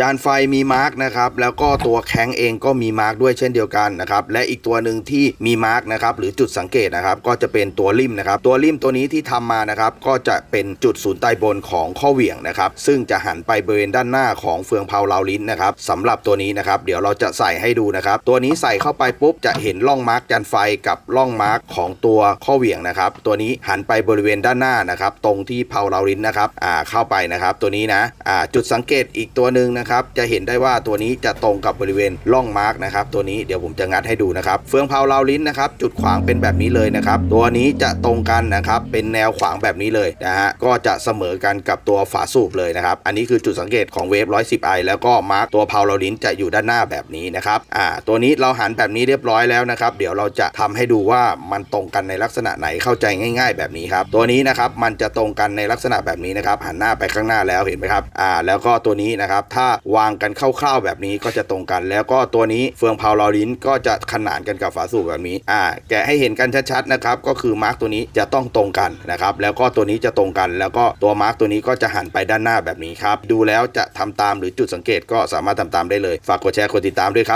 จานไฟมีมาร์กนะครับแล้วก็ตัวแข้งเองก็มีมาร์กด้วยเช่นเดียวกันนะครับและอีกตัวหนึ่งที่มีมาร์กนะครับหรือจุดสังเกตนะครับก็จะเป็นตัวริมนะครับตัวริมตัวนี้ที่ทำมานะครับก็จะเป็นจุดศูนย์ใต้บนของข้อเหวี่ยงนะครับซึ่งจะหันไปบริเวณด้านหน้าของเฟืองเผาลาลิ้นนะครับสำหรับตัวนี้นะครับเดี๋ยวเราจะใส่ให้ดูนะครับตัวนี้ใส่เข้าไปปุ๊บจะเห็นร่องมาร์กจานไฟกับร่องมาร์กของตัวข้อเหวี่ยงนะครับตัวนี้หันไปบริเวณด้านหน้านะครับตรงที่เผาลาลิ้นนะครับอ่าเข้าไปนะครับตัวนี้นะอ่าจุดสังเกตอีกตัวหนึ่งนะครับ จะเห็นได้ว่าตัวนี้จะตรงกับบริเวณร่องมาร์กนะครับ ตัวนี้เดี๋ยวผมจะงัดให้ดูนะครับ เฟืองเผาเลาลิ้นนะครับ จุดขวางเป็นแบบนี้เลยนะครับ ตัวนี้จะตรงกันนะครับ เป็นแนวขวางแบบนี้เลยนะฮะ ก็จะเสมอกันกับตัวฝาสูบเลยนะครับ อันนี้คือจุดสังเกตของเวฟ 110 i แล้วก็มาร์กตัวเผาเลาลิ้นจะอยู่ด้านหน้าแบบนี้นะครับ อ่า ตัวนี้เราหันแบบนี้เรียบร้อยแล้วนะครับ เดี๋ยวเราจะทำให้ดูว่ามันตรงกันในลักษณะไหนเข้าใจง่าย ๆ แบบนี้ครับ ตัวนี้นะครับ มันจะตรงกันในลักษณะแบบนี้นะครับ หันหน้าไปข้างหน้าแล้วเห็นไหมครับ อ่า แล้วก็ตัวนี้นะครับ ถ้าวางกันคร่าวๆแบบนี้ก็จะตรงกัน แล้วก็ตัวนี้เฟืองเผาวลอลิ้นก็จะขนานกันกับฝาสูบแบบนี้อ่าแกะให้เห็นกันชัดๆนะครับก็คือมาร์กตัวนี้จะต้องตรงกันนะครับแล้วก็ตัวนี้จะตรงกัน แล้วก็ตัวมาร์กตัวนี้ก็จะหันไปด้านหน้าแบบนี้ครับดูแล้วจะทำตามหรือจุดสังเกตก็สามารถทำตามได้เลย ฝากกดแชร์กดติดตามด้วยครับ